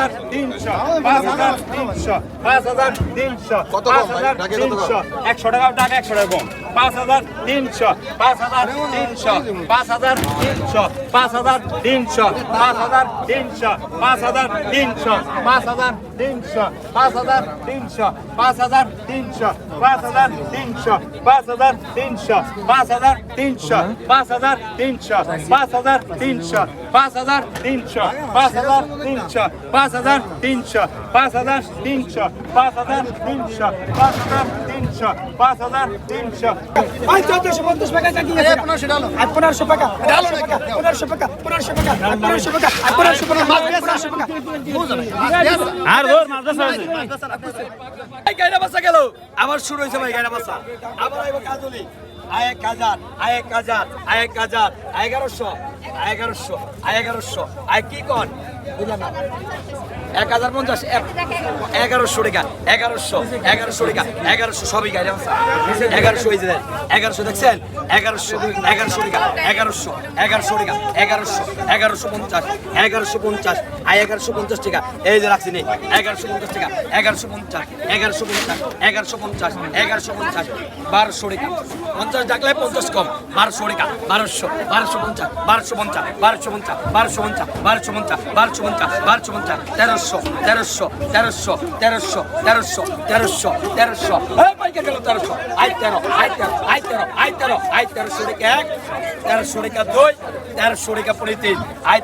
হাজার তিনশো পাঁচ হাজার তিনশো পাঁচ হাজার তিনশো পাঁচ? হাজার? তিনশো একশো টাকা টাকা একশো টাকা কম পাঁচ হাজার তিনশো পাঁচ হাজার তিনশো পাঁচ হাজার তিনশো পাঁচ হাজার তিনশো পাঁচ হাজার তিনশো পাঁচ হাজার তিনশো পাঁচ হাজার তিনশো পাঁচ হাজার তিনশো পাঁচ হাজার তিনশো পাঁচ হাজার তিনশো পাঁচ হাজার তিনশো পাঁচ হাজার তিনশো পাঁচ হাজার তিনশো পাঁচ হাজার তিনশো আবার শুরু হয়েছে ভাই গাড়া বাসা আবার কাজলি। আয়েক হাজার এক হাজার আয়েক হাজার এগারোশো। এগারোশো আয় এগারোশো। আয় কি কর বুঝলাম না এক হাজার পঞ্চাশ এগারোশো টাকা, এগারোশো এগারোশো টাকা, এগারোশো সবই বাসা এগারোশো হয়েছে দেন এগারোশো দেখছেন? এগারোশো এগারোশো টাকা, এগারোশো এগারোশো টাকা, এগারোশো এগারোশো পঞ্চাশ এগারোশো পঞ্চাশ এগারোশো পঞ্চাশ টাকা। এই যে রাখছি নে, এগারোশো পঞ্চাশ টাকা, এগারোশো পঞ্চাশ এগারোশো পঞ্চাশ এগারোশো পঞ্চাশ এগারোশো পঞ্চাশ, বারোশো টাকা। পঞ্চাশ ডাকলে পঞ্চাশ কম, বারোশো টাকা, বারোশো বারোশো পঞ্চাশ বারোশো পঞ্চাশ বারোশো পঞ্চাশ বারোশো পঞ্চাশ বারোশো পঞ্চাশ বারোশো পঞ্চাশ বারোশো পঞ্চাশ, তেরোশো তেরোশো তেরোশো তেরোশো তেরোশো তেরোশো তেরোশো। তেরোশো। আই তেরো আই তেরো আই তেরো আই তেরো আই তেরোশো টাকা এক, তেরোশো টাকা দুই, তেরোশো টাকা তিন আই